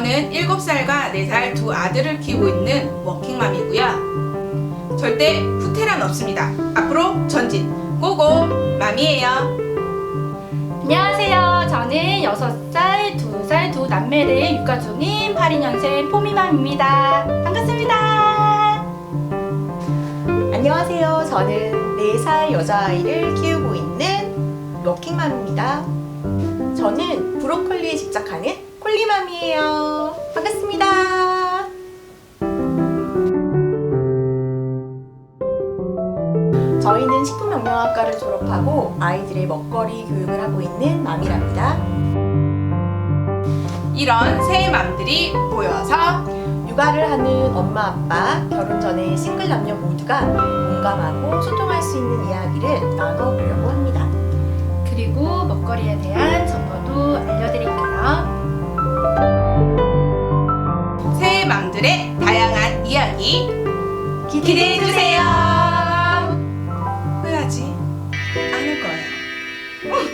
저는 7살과 4살 두 아들을 키우고 있는 워킹맘이고요. 절대 후퇴란 없습니다. 앞으로 전진 고고 맘이에요. 안녕하세요. 저는 6살, 2살 두 남매를 육아 중인 82년생 포미맘입니다. 반갑습니다. 안녕하세요. 저는 4살 여자아이를 키우고 있는 워킹맘입니다. 저는 브로콜리에 집착하는 콜리맘이에요. 반갑습니다. 저희는 식품영양학과를 졸업하고 아이들의 먹거리 교육을 하고 있는 맘이랍니다. 이런 새 맘들이 모여서 육아를 하는 엄마 아빠, 결혼 전에 싱글 남녀 모두가 공감하고 소통할 수 있는 이야기를 나눠보려고 합니다. 그리고 먹거리에 대한 정보도 알려드릴게요. 이야기 기대해 주세요. 후회하지 않을 거예요.